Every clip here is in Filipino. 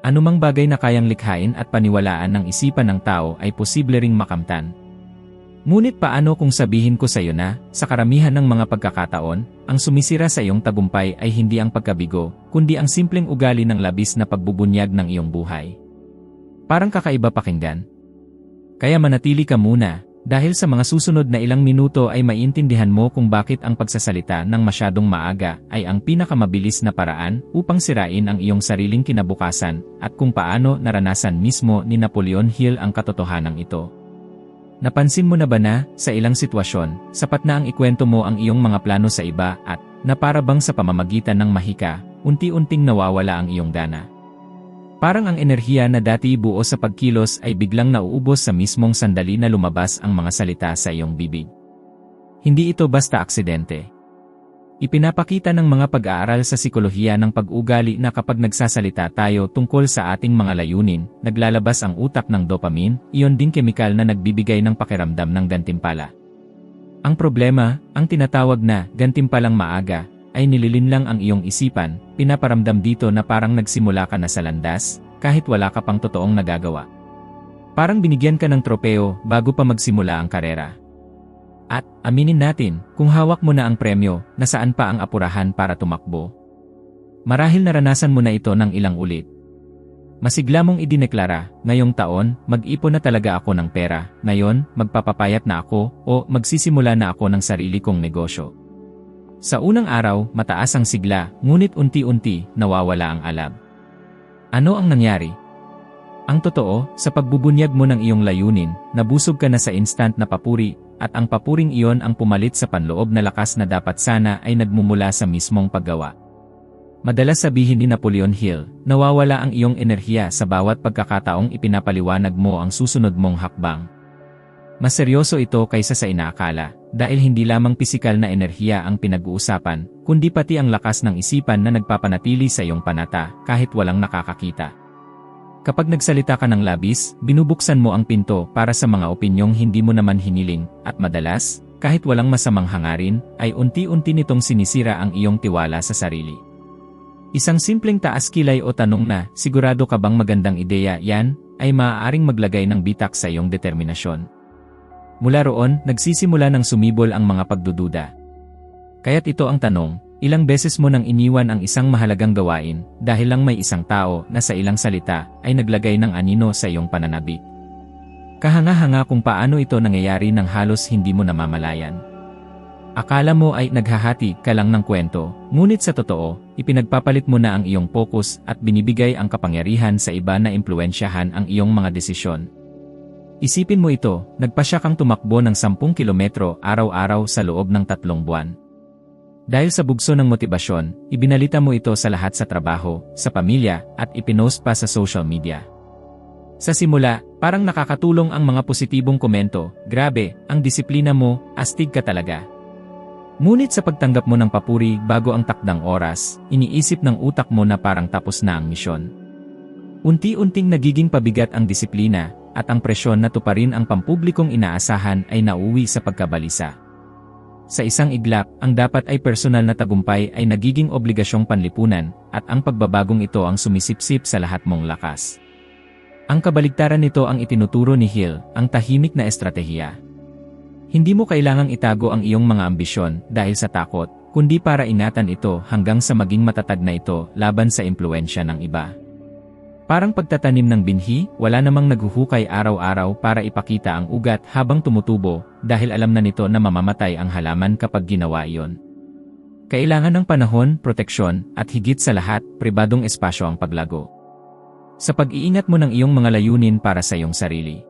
Anumang bagay na kayang likhain at paniwalaan ng isipan ng tao ay posible ring makamtan. Ngunit paano kung sabihin ko sa iyo na, sa karamihan ng mga pagkakataon, ang sumisira sa iyong tagumpay ay hindi ang pagkabigo, kundi ang simpleng ugali ng labis na pagbubunyag ng iyong buhay. Parang kakaiba pakinggan. Kaya manatili ka muna, dahil sa mga susunod na ilang minuto ay maintindihan mo kung bakit ang pagsasalita ng masyadong maaga ay ang pinakamabilis na paraan upang sirain ang iyong sariling kinabukasan at kung paano naranasan mismo ni Napoleon Hill ang katotohanan ito. Napansin mo na ba na, sa ilang sitwasyon, sapat na ang ikwento mo ang iyong mga plano sa iba at, na para bang sa pamamagitan ng mahika, unti-unting nawawala ang iyong dana. Parang ang enerhiya na dati buo sa pagkilos ay biglang nauubos sa mismong sandali na lumabas ang mga salita sa iyong bibig. Hindi ito basta aksidente. Ipinapakita ng mga pag-aaral sa sikolohiya ng pag-ugali na kapag nagsasalita tayo tungkol sa ating mga layunin, naglalabas ang utak ng dopamine, iyon ding kemikal na nagbibigay ng pakiramdam ng gantimpala. Ang problema, ang tinatawag na gantimpalang maaga, ay nililinlang ang iyong isipan, pinaparamdam dito na parang nagsimula ka na sa landas, kahit wala ka pang totoong nagagawa. Parang binigyan ka ng tropeo bago pa magsimula ang karera. At, aminin natin, kung hawak mo na ang premyo, nasaan pa ang apurahan para tumakbo? Marahil naranasan mo na ito ng ilang ulit. Masigla mong idineklara, ngayong taon, mag-ipon na talaga ako ng pera, ngayon, magpapapayat na ako, o magsisimula na ako ng sarili kong negosyo. Sa unang araw, mataas ang sigla, ngunit unti-unti, nawawala ang alab. Ano ang nangyari? Ang totoo, sa pagbubunyag mo ng iyong layunin, nabusog ka na sa instant na papuri, at ang papuring iyon ang pumalit sa panloob na lakas na dapat sana ay nagmumula sa mismong paggawa. Madalas sabihin ni Napoleon Hill, nawawala ang iyong enerhiya sa bawat pagkakataong ipinapaliwanag mo ang susunod mong hakbang. Mas seryoso ito kaysa sa inaakala, dahil hindi lamang pisikal na enerhiya ang pinag-uusapan, kundi pati ang lakas ng isipan na nagpapanatili sa iyong panata kahit walang nakakakita. Kapag nagsalita ka ng labis, binubuksan mo ang pinto para sa mga opinyong hindi mo naman hiniling, at madalas, kahit walang masamang hangarin, ay unti-unti nitong sinisira ang iyong tiwala sa sarili. Isang simpleng taas kilay o tanong na, sigurado ka bang magandang ideya yan, ay maaaring maglagay ng bitak sa iyong determinasyon. Mula roon, nagsisimula ng sumibol ang mga pagdududa. Kaya't ito ang tanong, Ilang beses mo nang iniwan ang isang mahalagang gawain dahil lang may isang tao na sa ilang salita ay naglagay ng anino sa iyong pananabik. Kahanga-hanga kung paano ito nangyayari ng halos hindi mo namamalayan. Akala mo ay naghahati ka lang ng kwento, ngunit sa totoo, ipinagpapalit mo na ang iyong focus at binibigay ang kapangyarihan sa iba na impluensyahan ang iyong mga desisyon. Isipin mo ito, nagpasya kang tumakbo ng 10 kilometro araw-araw sa loob ng tatlong buwan. Dahil sa bugso ng motibasyon, ibinalita mo ito sa lahat sa trabaho, sa pamilya, at ipinost pa sa social media. Sa simula, parang nakakatulong ang mga positibong komento, grabe, ang disiplina mo, astig ka talaga. Ngunit sa pagtanggap mo ng papuri bago ang takdang oras, iniisip ng utak mo na parang tapos na ang misyon. Unti-unting nagiging pabigat ang disiplina, at ang presyon na tuparin ang pampublikong inaasahan ay nauwi sa pagkabalisa. Sa isang iglap, ang dapat ay personal na tagumpay ay nagiging obligasyong panlipunan, at ang pagbabagong ito ang sumisipsip sa lahat mong lakas. Ang kabaligtaran nito ang itinuturo ni Hill, ang tahimik na estratehiya. Hindi mo kailangang itago ang iyong mga ambisyon dahil sa takot, kundi para ingatan ito hanggang sa maging matatag na ito laban sa impluensya ng iba. Parang pagtatanim ng binhi, wala namang naghuhukay araw-araw para ipakita ang ugat habang tumutubo, dahil alam na nito na mamamatay ang halaman kapag ginawa iyon. Kailangan ng panahon, proteksyon, at higit sa lahat, pribadong espasyo ang paglago. Sa pag-iingat mo ng iyong mga layunin para sa iyong sarili.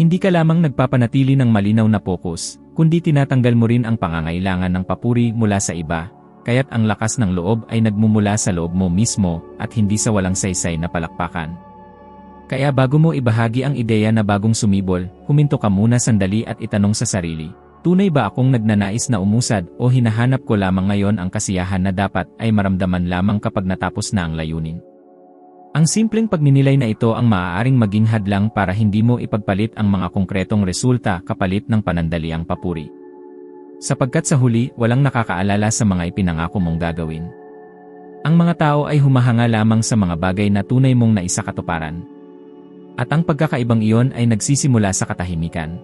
Hindi ka lamang nagpapanatili ng malinaw na pokus, kundi tinatanggal mo rin ang pangangailangan ng papuri mula sa iba, kaya't ang lakas ng loob ay nagmumula sa loob mo mismo at hindi sa walang saysay na palakpakan. Kaya bago mo ibahagi ang ideya na bagong sumibol, huminto ka muna sandali at itanong sa sarili, tunay ba akong nagnanais na umusad o hinahanap ko lamang ngayon ang kasiyahan na dapat ay maramdaman lamang kapag natapos na ang layunin? Ang simpleng pagninilay na ito ang maaaring maging hadlang para hindi mo ipagpalit ang mga konkretong resulta kapalit ng panandaliang papuri. Sapagkat sa huli, walang nakakaalala sa mga ipinangako mong gagawin. Ang mga tao ay humahanga lamang sa mga bagay na tunay mong naisakatuparan. At ang pagkakaibang iyon ay nagsisimula sa katahimikan.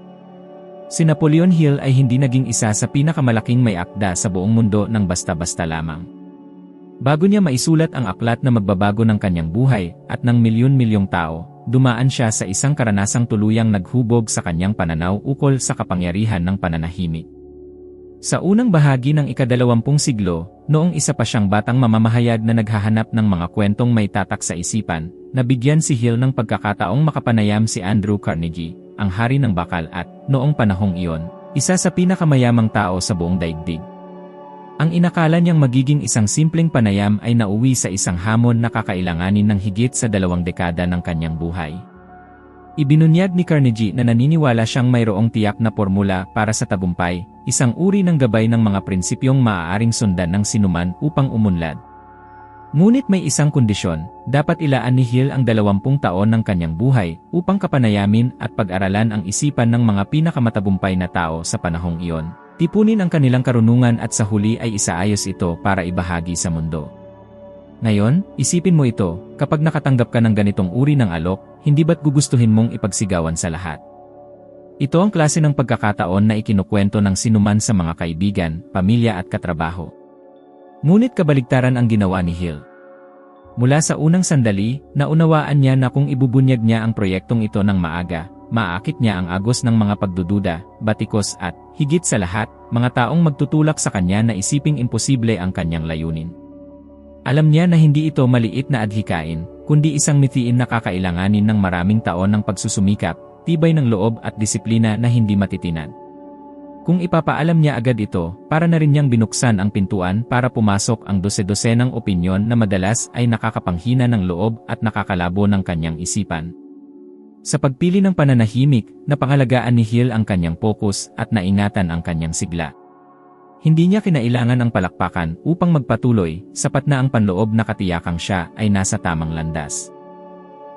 Si Napoleon Hill ay hindi naging isa sa pinakamalaking may akda sa buong mundo ng basta-basta lamang. Bago niya maisulat ang aklat na magbabago ng kanyang buhay at ng milyon-milyong tao, dumaan siya sa isang karanasang tuluyang naghubog sa kanyang pananaw ukol sa kapangyarihan ng pananahimik. Sa unang bahagi ng ikadalawampung siglo, noong isa pa siyang batang mamamahayag na naghahanap ng mga kwentong may tatak sa isipan, nabigyan si Hill ng pagkakataong makapanayam si Andrew Carnegie, ang hari ng bakal at, noong panahong iyon, isa sa pinakamayamang tao sa buong daigdig. Ang inakala niyang magiging isang simpleng panayam ay nauwi sa isang hamon na kakailanganin ng higit sa dalawang dekada ng kanyang buhay. Ibinunyag ni Carnegie na naniniwala siyang mayroong tiyak na formula para sa tagumpay, isang uri ng gabay ng mga prinsipyong maaaring sundan ng sinuman upang umunlad. Ngunit may isang kondisyon, dapat ilaan ni Hill ang dalawampung taon ng kanyang buhay upang kapanayamin at pag-aralan ang isipan ng mga pinakamatagumpay na tao sa panahong iyon. Tipunin ang kanilang karunungan at sa huli ay isaayos ito para ibahagi sa mundo. Ngayon, isipin mo ito, kapag nakatanggap ka ng ganitong uri ng alok, hindi ba't gugustuhin mong ipagsigawan sa lahat? Ito ang klase ng pagkakataon na ikinukwento ng sinuman sa mga kaibigan, pamilya at katrabaho. Ngunit kabaligtaran ang ginawa ni Hill. Mula sa unang sandali, naunawaan niya na kung ibubunyag niya ang proyektong ito ng maaga, maakit niya ang agos ng mga pagdududa, batikos at, higit sa lahat, mga taong magtutulak sa kanya na isiping imposible ang kanyang layunin. Alam niya na hindi ito maliit na adhikain, kundi isang mithiin na kakailanganin ng maraming taon ng pagsusumikap, tibay ng loob at disiplina na hindi matitinan. Kung ipapaalam niya agad ito, para na rin niyang binuksan ang pintuan para pumasok ang dose-dosenang opinyon na madalas ay nakakapanghina ng loob at nakakalabo ng kanyang isipan. Sa pagpili ng pananahimik, napangalagaan ni Hill ang kanyang focus at naingatan ang kanyang sigla. Hindi niya kinailangan ang palakpakan upang magpatuloy, sapat na ang panloob na katiyakang siya ay nasa tamang landas.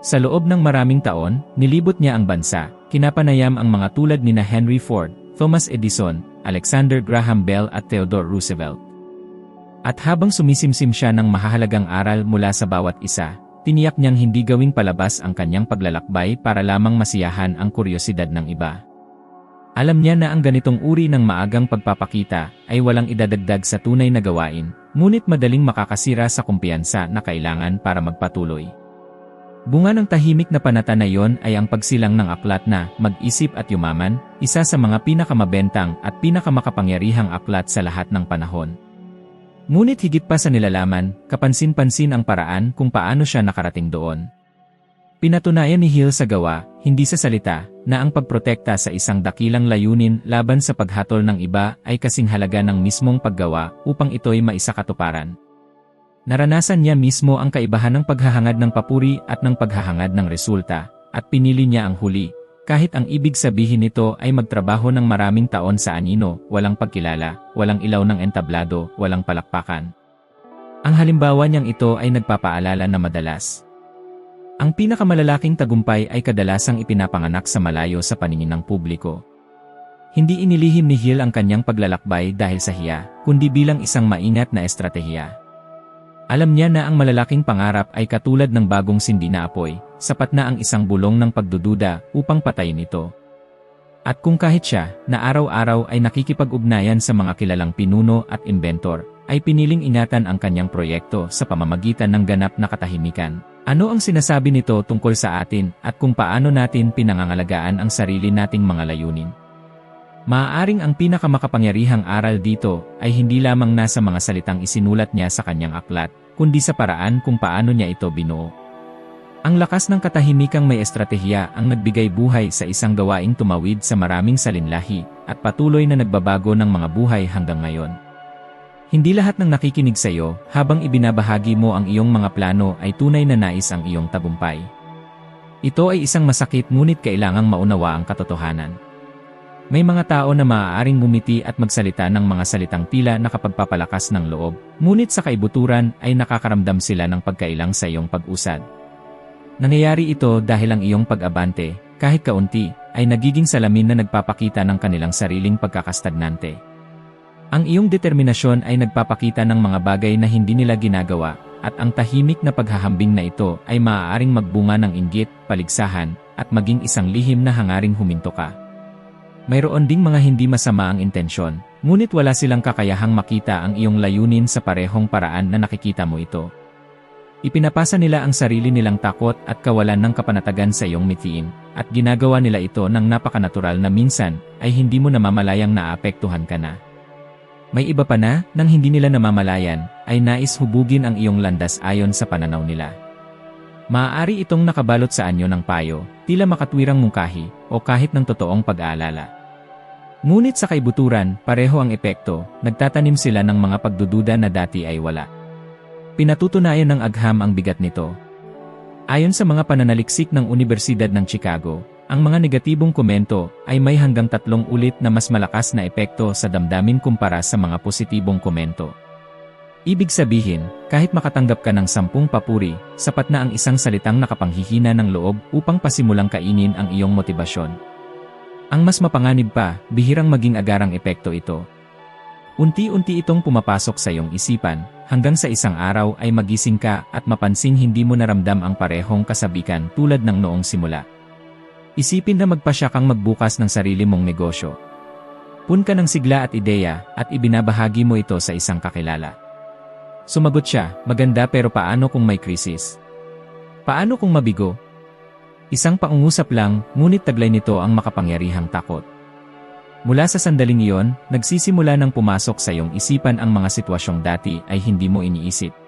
Sa loob ng maraming taon, nilibot niya ang bansa, kinapanayam ang mga tulad ni na Henry Ford, Thomas Edison, Alexander Graham Bell at Theodore Roosevelt. At habang sumisimsim siya ng mahahalagang aral mula sa bawat isa, tiniyak niyang hindi gawing palabas ang kanyang paglalakbay para lamang masiyahan ang kuryosidad ng iba. Alam niya na ang ganitong uri ng maagang pagpapakita ay walang idadagdag sa tunay na gawain, ngunit madaling makakasira sa kumpiyansa na kailangan para magpatuloy. Bunga ng tahimik na panatanayon ay ang pagsilang ng aklat na Mag-isip at Yumaman, isa sa mga pinakamabentang at pinakamakapangyarihang aklat sa lahat ng panahon. Ngunit higit pa sa nilalaman, kapansin-pansin ang paraan kung paano siya nakarating doon. Pinatunayan ni Hill sa gawa, hindi sa salita, na ang pagprotekta sa isang dakilang layunin laban sa paghatol ng iba ay kasing halaga ng mismong paggawa upang ito'y maisakatuparan. Naranasan niya mismo ang kaibahan ng paghahangad ng papuri at ng paghahangad ng resulta, at pinili niya ang huli, kahit ang ibig sabihin nito ay magtrabaho ng maraming taon sa anino, walang pagkilala, walang ilaw ng entablado, walang palakpakan. Ang halimbawa niyang ito ay nagpapaalala na madalas, ang pinakamalalaking tagumpay ay kadalasang ipinapanganak sa malayo sa paningin ng publiko. Hindi inilihim ni Hill ang kanyang paglalakbay dahil sa hiya, kundi bilang isang maingat na estratehiya. Alam niya na ang malalaking pangarap ay katulad ng bagong sindi na apoy, sapat na ang isang bulong ng pagdududa upang patayin ito. At kung kahit siya, na araw-araw ay nakikipag-ugnayan sa mga kilalang pinuno at inventor, ay piniling ingatan ang kanyang proyekto sa pamamagitan ng ganap na katahimikan. Ano ang sinasabi nito tungkol sa atin at kung paano natin pinangangalagaan ang sarili nating mga layunin? Maaaring ang pinakamakapangyarihang aral dito ay hindi lamang nasa mga salitang isinulat niya sa kanyang aklat, kundi sa paraan kung paano niya ito binuo. Ang lakas ng katahimikang may estratehiya ang nagbigay buhay sa isang gawaing tumawid sa maraming salinlahi at patuloy na nagbabago ng mga buhay hanggang ngayon. Hindi lahat ng nakikinig sa iyo habang ibinabahagi mo ang iyong mga plano ay tunay na nais ang iyong tagumpay. Ito ay isang masakit ngunit kailangang maunawa ang katotohanan. May mga tao na maaaring ngumiti at magsalita ng mga salitang tila nakapagpapalakas ng loob, ngunit sa kaibuturan ay nakakaramdam sila ng pagkailang sa iyong pag-usad. Nangyayari ito dahil ang iyong pag-abante, kahit kaunti, ay nagiging salamin na nagpapakita ng kanilang sariling pagkakastagnante. Ang iyong determinasyon ay nagpapakita ng mga bagay na hindi nila ginagawa, at ang tahimik na paghahambing na ito ay maaaring magbunga ng inggit, paligsahan, at maging isang lihim na hangaring huminto ka. Mayroon ding mga hindi masama ang intensyon, ngunit wala silang kakayahang makita ang iyong layunin sa parehong paraan na nakikita mo ito. Ipinapasa nila ang sarili nilang takot at kawalan ng kapanatagan sa iyong mithiin, at ginagawa nila ito ng napakanatural na minsan ay hindi mo namamalayang naapektuhan ka na. May iba pa na, nang hindi nila namamalayan, ay nais hubugin ang iyong landas ayon sa pananaw nila. Maaari itong nakabalot sa anyo ng payo, tila makatwirang mungkahi, o kahit ng totoong pag-aalala. Ngunit sa kaibuturan, pareho ang epekto, nagtatanim sila ng mga pagdududa na dati ay wala. Pinatutunayan ng agham ang bigat nito. Ayon sa mga pananaliksik ng Universidad ng Chicago, ang mga negatibong komento ay may hanggang tatlong ulit na mas malakas na epekto sa damdamin kumpara sa mga positibong komento. Ibig sabihin, kahit makatanggap ka ng sampung papuri, sapat na ang isang salitang nakapanghihina ng loob upang pasimulang kainin ang iyong motibasyon. Ang mas mapanganib pa, bihirang maging agarang epekto ito. Unti-unti itong pumapasok sa iyong isipan, hanggang sa isang araw ay magising ka at mapansing hindi mo naramdam ang parehong kasabikan tulad ng noong simula. Isipin na magpasya kang magbukas ng sarili mong negosyo. Pun ka ng sigla at ideya at ibinabahagi mo ito sa isang kakilala. Sumagot siya, maganda pero paano kung may krisis? Paano kung mabigo? Isang paungusap lang, ngunit taglay nito ang makapangyarihang takot. Mula sa sandaling iyon, nagsisimula ng pumasok sa iyong isipan ang mga sitwasyong dati ay hindi mo iniisip.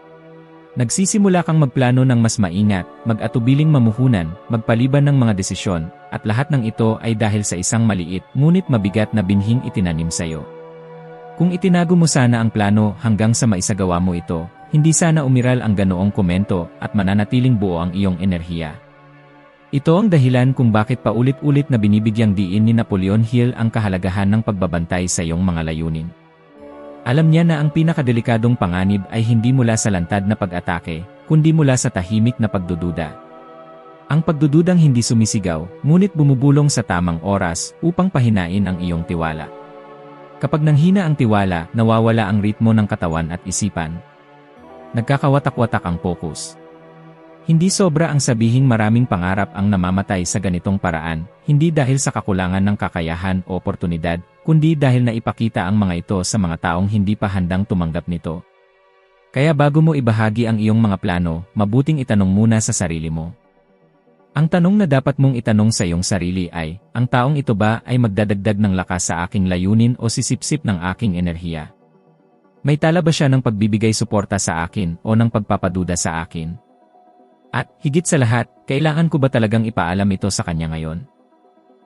Nagsisimula kang magplano ng mas maingat, mag-atubiling mamuhunan, magpaliban ng mga desisyon, at lahat ng ito ay dahil sa isang maliit ngunit mabigat na binhing itinanim sa iyo. Kung itinago mo sana ang plano hanggang sa maisagawa mo ito, hindi sana umiral ang ganoong komento at mananatiling buo ang iyong enerhiya. Ito ang dahilan kung bakit paulit-ulit na binibigyang diin ni Napoleon Hill ang kahalagahan ng pagbabantay sa iyong mga layunin. Alam niya na ang pinakadelikadong panganib ay hindi mula sa lantad na pag-atake, kundi mula sa tahimik na pagdududa. Ang pagdududang hindi sumisigaw, ngunit bumubulong sa tamang oras upang pahinain ang iyong tiwala. Kapag nanghina ang tiwala, nawawala ang ritmo ng katawan at isipan. Nagkakawatak-watak ang focus. Hindi sobra ang sabihing maraming pangarap ang namamatay sa ganitong paraan, hindi dahil sa kakulangan ng kakayahan o oportunidad, kundi dahil naipakita ang mga ito sa mga taong hindi pa handang tumanggap nito. Kaya bago mo ibahagi ang iyong mga plano, mabuting itanong muna sa sarili mo. Ang tanong na dapat mong itanong sa iyong sarili ay, ang taong ito ba ay magdadagdag ng lakas sa aking layunin o sisipsip ng aking enerhiya? May tala ba siya ng pagbibigay suporta sa akin o ng pagpapaduda sa akin? At, higit sa lahat, kailangan ko ba talagang ipaalam ito sa kanya ngayon?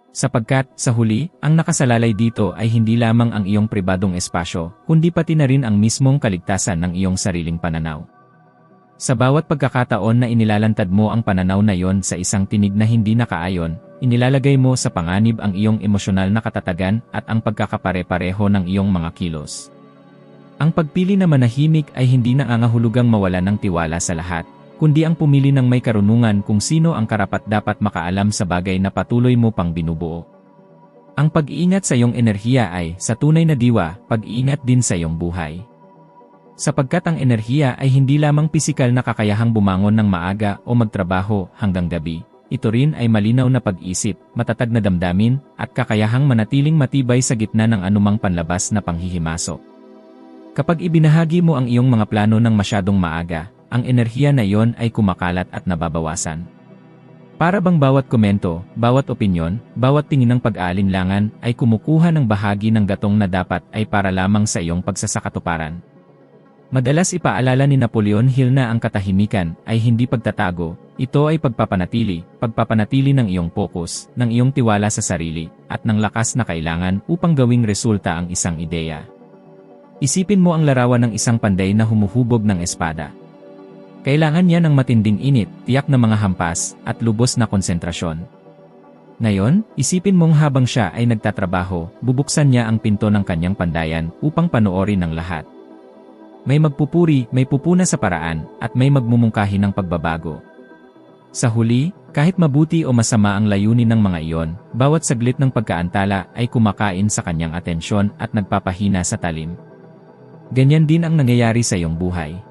Sapagkat, sa huli, ang nakasalalay dito ay hindi lamang ang iyong pribadong espasyo, kundi pati na rin ang mismong kaligtasan ng iyong sariling pananaw. Sa bawat pagkakataon na inilalantad mo ang pananaw na iyon sa isang tinig na hindi nakaayon, inilalagay mo sa panganib ang iyong emosyonal na katatagan at ang pagkakapare-pareho ng iyong mga kilos. Ang pagpili na manahimik ay hindi nangangahulugang mawala ng tiwala sa lahat, kundi ang pumili ng may karunungan kung sino ang karapat-dapat makaalam sa bagay na patuloy mo pang binubuo. Ang pag-iingat sa iyong enerhiya ay, sa tunay na diwa, pag-iingat din sa iyong buhay. Sapagkat ang enerhiya ay hindi lamang pisikal na kakayahang bumangon ng maaga o magtrabaho hanggang gabi, ito rin ay malinaw na pag-isip, matatag na damdamin, at kakayahang manatiling matibay sa gitna ng anumang panlabas na panghihimasok. Kapag ibinahagi mo ang iyong mga plano ng masyadong maaga, ang enerhiya na iyon ay kumakalat at nababawasan. Para bang bawat komento, bawat opinyon, bawat tingin ng pag-aalinlangan ay kumukuha ng bahagi ng gatong na dapat ay para lamang sa iyong pagsasakatuparan. Madalas ipaalala ni Napoleon Hill na ang katahimikan ay hindi pagtatago, ito ay pagpapanatili, pagpapanatili ng iyong focus, ng iyong tiwala sa sarili, at ng lakas na kailangan upang gawing resulta ang isang ideya. Isipin mo ang larawan ng isang panday na humuhubog ng espada. Kailangan niya ng matinding init, tiyak na mga hampas, at lubos na konsentrasyon. Ngayon, isipin mong habang siya ay nagtatrabaho, bubuksan niya ang pinto ng kanyang pandayan upang panoorin ng lahat. May magpupuri, may pupuna sa paraan, at may magmumungkahi ng pagbabago. Sa huli, kahit mabuti o masama ang layunin ng mga iyon, bawat saglit ng pagkaantala ay kumakain sa kanyang atensyon at nagpapahina sa talim. Ganyan din ang nangyayari sa iyong buhay.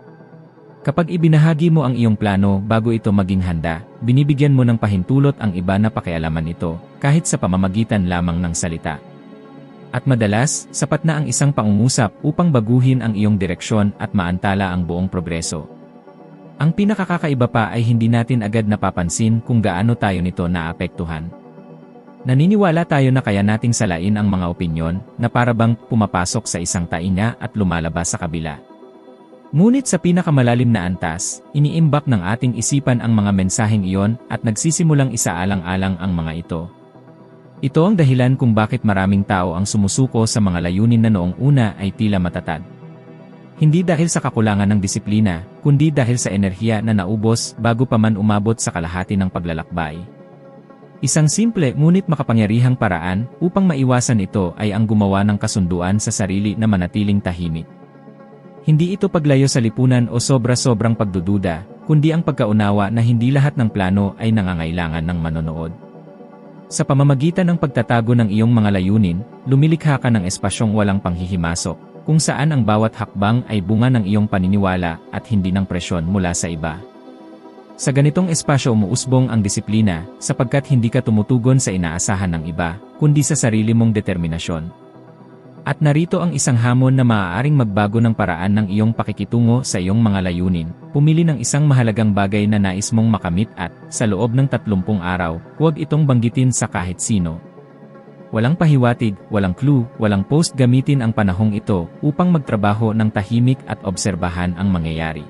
Kapag ibinahagi mo ang iyong plano bago ito maging handa, binibigyan mo ng pahintulot ang iba na pakialaman ito, kahit sa pamamagitan lamang ng salita. At madalas, sapat na ang isang pangungusap upang baguhin ang iyong direksyon at maantala ang buong progreso. Ang pinakakakaiba pa ay hindi natin agad napapansin kung gaano tayo nito naapektuhan. Naniniwala tayo na kaya nating salain ang mga opinyon na parabang pumapasok sa isang tainga at lumalabas sa kabila. Ngunit sa pinakamalalim na antas, iniimbak ng ating isipan ang mga mensaheng iyon at nagsisimulang isaalang-alang ang mga ito. Ito ang dahilan kung bakit maraming tao ang sumusuko sa mga layunin na noong una ay tila matatag. Hindi dahil sa kakulangan ng disiplina, kundi dahil sa enerhiya na naubos bago pa man umabot sa kalahati ng paglalakbay. Isang simple ngunit makapangyarihang paraan upang maiwasan ito ay ang gumawa ng kasunduan sa sarili na manatiling tahimik. Hindi ito paglayo sa lipunan o sobra-sobrang pagdududa, kundi ang pagkaunawa na hindi lahat ng plano ay nangangailangan ng manonood. Sa pamamagitan ng pagtatago ng iyong mga layunin, lumilikha ka ng espasyong walang panghihimasok, kung saan ang bawat hakbang ay bunga ng iyong paniniwala at hindi ng presyon mula sa iba. Sa ganitong espasyo umuusbong ang disiplina sapagkat hindi ka tumutugon sa inaasahan ng iba, kundi sa sarili mong determinasyon. At narito ang isang hamon na maaaring magbago ng paraan ng iyong pakikitungo sa iyong mga layunin. Pumili ng isang mahalagang bagay na nais mong makamit at, sa loob ng 30 araw, huwag itong banggitin sa kahit sino. Walang pahiwatig, walang clue, walang post gamitin ang panahong ito upang magtrabaho ng tahimik at obserbahan ang mangyayari.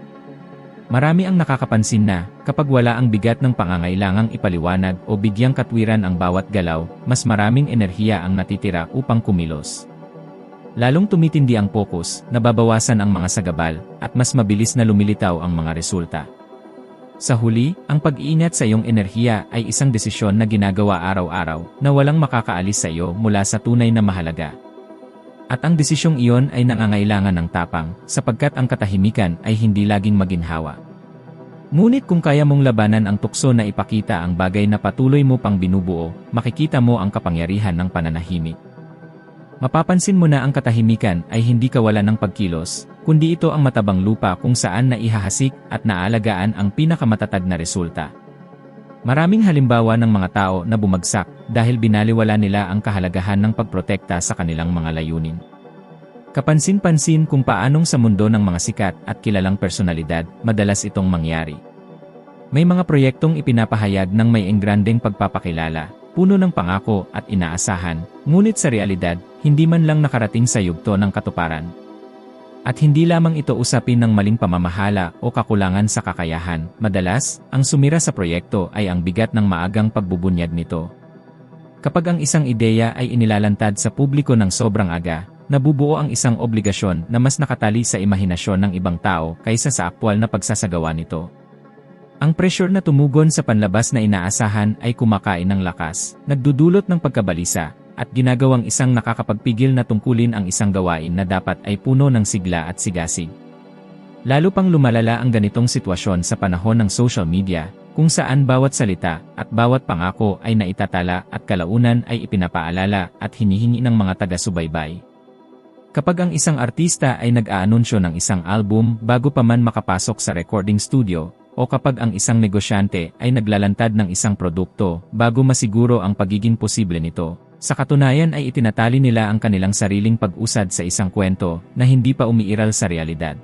Marami ang nakakapansin na, kapag wala ang bigat ng pangangailangang ipaliwanag o bigyang katwiran ang bawat galaw, mas maraming enerhiya ang natitira upang kumilos. Lalong tumitindi ang focus, nababawasan ang mga sagabal, at mas mabilis na lumilitaw ang mga resulta. Sa huli, ang pag-iingat sa iyong enerhiya ay isang desisyon na ginagawa araw-araw na walang makakaalis sa iyo mula sa tunay na mahalaga. At ang desisyong iyon ay nangangailangan ng tapang, sapagkat ang katahimikan ay hindi laging maginhawa. Ngunit kung kaya mong labanan ang tukso na ipakita ang bagay na patuloy mo pang binubuo, makikita mo ang kapangyarihan ng pananahimik. Mapapansin mo na ang katahimikan ay hindi kawalan ng pagkilos, kundi ito ang matabang lupa kung saan naihahasik at naalagaan ang pinakamatatag na resulta. Maraming halimbawa ng mga tao na bumagsak dahil binaliwala nila ang kahalagahan ng pagprotekta sa kanilang mga layunin. Kapansin-pansin kung paanong sa mundo ng mga sikat at kilalang personalidad, madalas itong mangyari. May mga proyektong ipinapahayag ng may engrandeng pagpapakilala, puno ng pangako at inaasahan, ngunit sa realidad, hindi man lang nakarating sa yugto ng katuparan. At hindi lamang ito usapin ng maling pamamahala o kakulangan sa kakayahan, madalas, ang sumira sa proyekto ay ang bigat ng maagang pagbubunyag nito. Kapag ang isang ideya ay inilalantad sa publiko ng sobrang aga, nabubuo ang isang obligasyon na mas nakatali sa imahinasyon ng ibang tao kaysa sa aktwal na pagsasagawa nito. Ang pressure na tumugon sa panlabas na inaasahan ay kumakain ng lakas, nagdudulot ng pagkabalisa, at ginagawang isang nakakapagpigil na tungkulin ang isang gawain na dapat ay puno ng sigla at sigasig. Lalo pang lumalala ang ganitong sitwasyon sa panahon ng social media, kung saan bawat salita at bawat pangako ay naitatala at kalaunan ay ipinapaalala at hinihingi ng mga taga-subaybay. Kapag ang isang artista ay nag-aanunsyo ng isang album bago pa man makapasok sa recording studio, o kapag ang isang negosyante ay naglalantad ng isang produkto bago masiguro ang pagiging posible nito. Sa katunayan ay itinatali nila ang kanilang sariling pag-usad sa isang kwento na hindi pa umiiral sa realidad.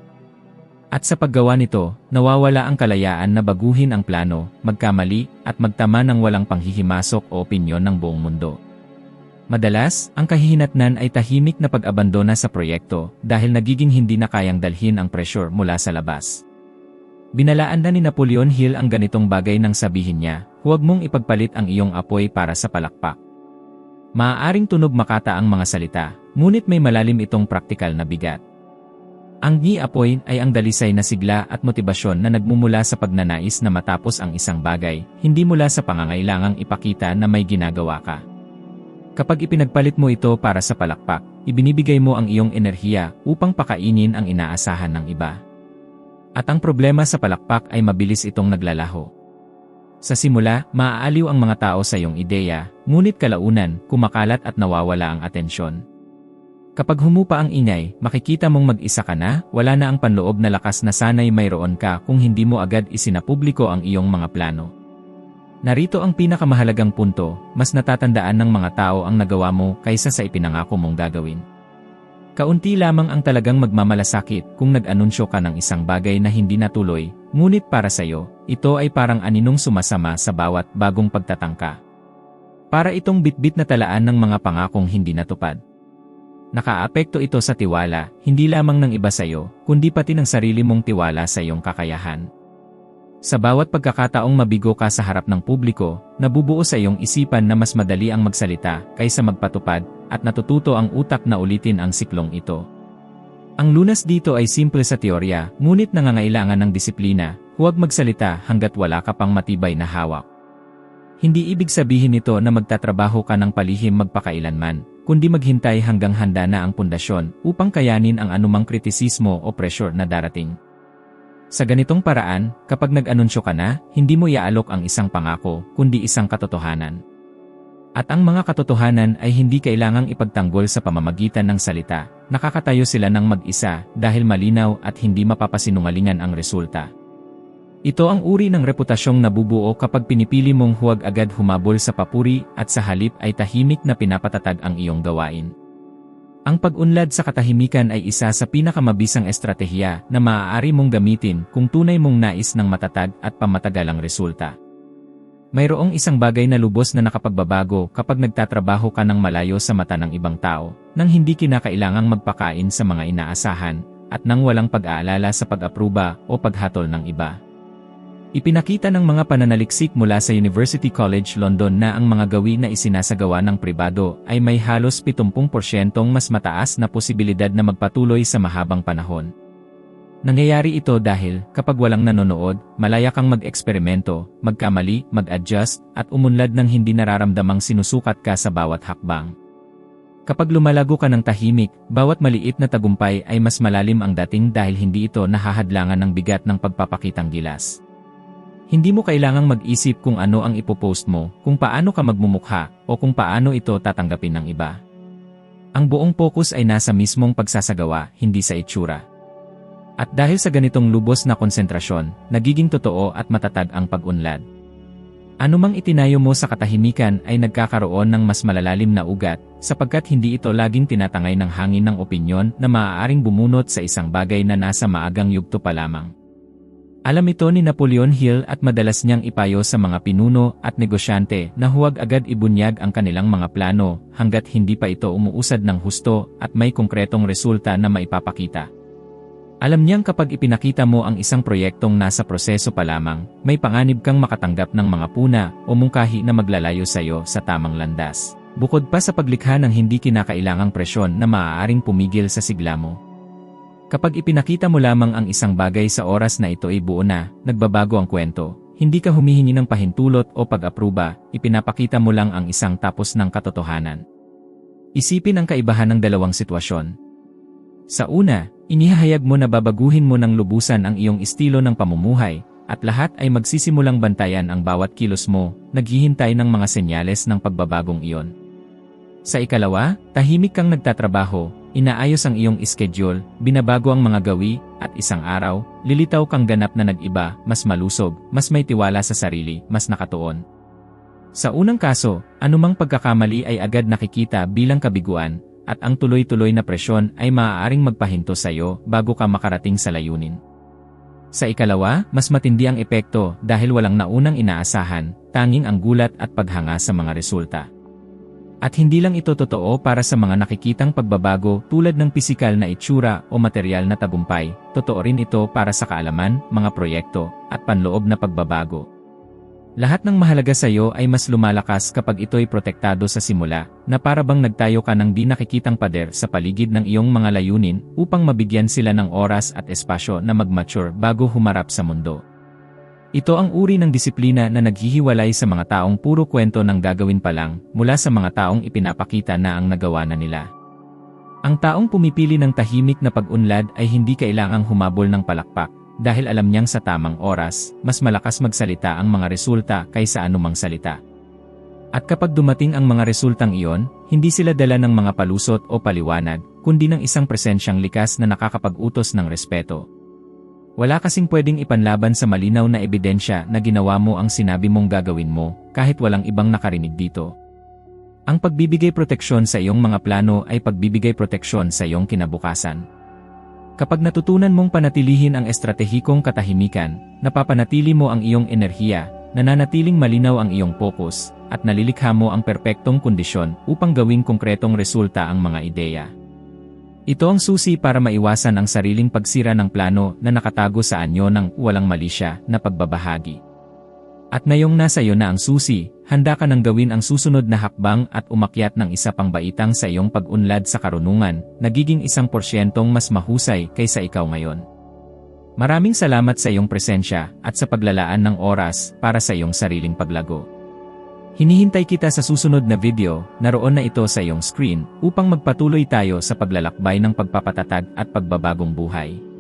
At sa paggawa nito, nawawala ang kalayaan na baguhin ang plano, magkamali, at magtama ng walang panghihimasok o opinyon ng buong mundo. Madalas, ang kahihinatnan ay tahimik na pag-abandona sa proyekto dahil nagiging hindi na kayang dalhin ang pressure mula sa labas. Binalaan na ni Napoleon Hill ang ganitong bagay nang sabihin niya, huwag mong ipagpalit ang iyong apoy para sa palakpak. Maaaring tunog makata ang mga salita, ngunit may malalim itong praktikal na bigat. Ang ni-apoy ay ang dalisay na sigla at motibasyon na nagmumula sa pagnanais na matapos ang isang bagay, hindi mula sa pangangailangang ipakita na may ginagawa ka. Kapag ipinagpalit mo ito para sa palakpak, ibinibigay mo ang iyong enerhiya upang pakainin ang inaasahan ng iba. At ang problema sa palakpak ay mabilis itong naglalaho. Sa simula, maaaliw ang mga tao sa iyong ideya, ngunit kalaunan, kumakalat at nawawala ang atensyon. Kapag humupa ang ingay, makikita mong mag-isa ka na, wala na ang panloob na lakas na sanay mayroon ka kung hindi mo agad isinapubliko ang iyong mga plano. Narito ang pinakamahalagang punto, mas natatandaan ng mga tao ang nagawa mo kaysa sa ipinangako mong gagawin. Kaunti lamang ang talagang magmamalasakit kung nag-anunsyo ka ng isang bagay na hindi natuloy, ngunit para sa iyo, ito ay parang aninong sumasama sa bawat bagong pagtatangka. Para itong bitbit na talaan ng mga pangakong hindi natupad. Nakaapekto ito sa tiwala, hindi lamang ng iba sa iyo, kundi pati ng sarili mong tiwala sa iyong kakayahan. Sa bawat pagkakataong mabigo ka sa harap ng publiko, nabubuo sa iyong isipan na mas madali ang magsalita kaysa magpatupad, at natututo ang utak na ulitin ang siklong ito. Ang lunas dito ay simple sa teorya, ngunit nangangailangan ng disiplina, huwag magsalita hanggat wala ka pang matibay na hawak. Hindi ibig sabihin nito na magtatrabaho ka ng palihim magpakailanman, kundi maghintay hanggang handa na ang pundasyon upang kayanin ang anumang kritisismo o pressure na darating. Sa ganitong paraan, kapag nag-anunsyo ka na, hindi mo iaalok ang isang pangako, kundi isang katotohanan. At ang mga katotohanan ay hindi kailangang ipagtanggol sa pamamagitan ng salita, nakakatayo sila ng mag-isa dahil malinaw at hindi mapapasinungalingan ang resulta. Ito ang uri ng reputasyong nabubuo kapag pinipili mong huwag agad humabol sa papuri at sa halip ay tahimik na pinapatatag ang iyong gawain. Ang pag-unlad sa katahimikan ay isa sa pinakamabisang estratehiya na maaari mong gamitin kung tunay mong nais ng matatag at pamatagalang resulta. Mayroong isang bagay na lubos na nakapagbabago kapag nagtatrabaho ka ng malayo sa mata ng ibang tao, nang hindi kinakailangang magpakain sa mga inaasahan, at nang walang pag-aalala sa pag-apruba o paghatol ng iba. Ipinakita ng mga pananaliksik mula sa University College London na ang mga gawi na isinasagawa ng pribado ay may halos 70% mas mataas na posibilidad na magpatuloy sa mahabang panahon. Nangyayari ito dahil, kapag walang nanonood, malaya kang mag-eksperimento, magkamali, mag-adjust, at umunlad ng hindi nararamdamang sinusukat ka sa bawat hakbang. Kapag lumalago ka ng tahimik, bawat maliit na tagumpay ay mas malalim ang dating dahil hindi ito nahahadlangan ng bigat ng pagpapakitang gilas. Hindi mo kailangang mag-isip kung ano ang ipopost mo, kung paano ka magmumukha, o kung paano ito tatanggapin ng iba. Ang buong focus ay nasa mismong pagsasagawa, hindi sa itsura. At dahil sa ganitong lubos na konsentrasyon, nagiging totoo at matatag ang pag-unlad. Anumang itinayo mo sa katahimikan ay nagkakaroon ng mas malalalim na ugat, sapagkat hindi ito laging tinatangay ng hangin ng opinyon na maaaring bumunot sa isang bagay na nasa maagang yugto pa lamang. Alam ito ni Napoleon Hill at madalas niyang ipayo sa mga pinuno at negosyante na huwag agad ibunyag ang kanilang mga plano hanggat hindi pa ito umuusad ng husto at may konkretong resulta na maipapakita. Alam niyang kapag ipinakita mo ang isang proyektong nasa proseso pa lamang, may panganib kang makatanggap ng mga puna o mungkahi na maglalayo sa iyo sa tamang landas. Bukod pa sa paglikha ng hindi kinakailangang presyon na maaaring pumigil sa sigla mo. Kapag ipinakita mo lamang ang isang bagay sa oras na ito ay buo na, nagbabago ang kwento. Hindi ka humihingi ng pahintulot o pag-apruba, ipinapakita mo lang ang isang tapos ng katotohanan. Isipin ang kaibahan ng dalawang sitwasyon. Sa una, inihahayag mo na babaguhin mo ng lubusan ang iyong estilo ng pamumuhay, at lahat ay magsisimulang bantayan ang bawat kilos mo, naghihintay ng mga senyales ng pagbabagong iyon. Sa ikalawa, tahimik kang nagtatrabaho, Inaayos ang iyong schedule, binabago ang mga gawi, at isang araw, lilitaw kang ganap na nag-iba, mas malusog, mas may tiwala sa sarili, mas nakatuon. Sa unang kaso, anumang pagkakamali ay agad nakikita bilang kabiguan, at ang tuloy-tuloy na presyon ay maaaring magpahinto sa iyo bago ka makarating sa layunin. Sa ikalawa, mas matindi ang epekto dahil walang naunang inaasahan, tanging ang gulat at paghanga sa mga resulta. At hindi lang ito totoo para sa mga nakikitang pagbabago tulad ng pisikal na itsura o material na tagumpay, totoo rin ito para sa kaalaman, mga proyekto, at panloob na pagbabago. Lahat ng mahalaga sa iyo ay mas lumalakas kapag ito'y protektado sa simula, na para bang nagtayo ka ng di nakikitang pader sa paligid ng iyong mga layunin upang mabigyan sila ng oras at espasyo na mag-mature bago humarap sa mundo. Ito ang uri ng disiplina na naghihiwalay sa mga taong puro kwento ng gagawin pa lang, mula sa mga taong ipinapakita na ang nagawa na nila. Ang taong pumipili ng tahimik na pag-unlad ay hindi kailangang humabol ng palakpak, dahil alam niyang sa tamang oras, mas malakas magsalita ang mga resulta kaysa anumang salita. At kapag dumating ang mga resultang iyon, hindi sila dala ng mga palusot o paliwanag, kundi ng isang presensyang likas na nakakapag-utos ng respeto. Wala kasing pwedeng ipanlaban sa malinaw na ebidensya na ginawa mo ang sinabi mong gagawin mo, kahit walang ibang nakarinig dito. Ang pagbibigay proteksyon sa iyong mga plano ay pagbibigay proteksyon sa iyong kinabukasan. Kapag natutunan mong panatilihin ang estratehikong katahimikan, napapanatili mo ang iyong enerhiya, nananatiling malinaw ang iyong focus, at nalilikha mo ang perpektong kondisyon upang gawing konkretong resulta ang mga ideya. Ito ang susi para maiwasan ang sariling pagsira ng plano na nakatago sa anyo ng walang mali siya na pagbabahagi. At ngayong nasa iyo na ang susi, handa ka nang gawin ang susunod na hakbang at umakyat ng isa pang baitang sa iyong pag-unlad sa karunungan, nagiging isang porsyentong mas mahusay kaysa ikaw ngayon. Maraming salamat sa iyong presensya at sa paglalaan ng oras para sa iyong sariling paglago. Hinihintay kita sa susunod na video, naroon na ito sa iyong screen, upang magpatuloy tayo sa paglalakbay ng pagpapatatag at pagbabagong buhay.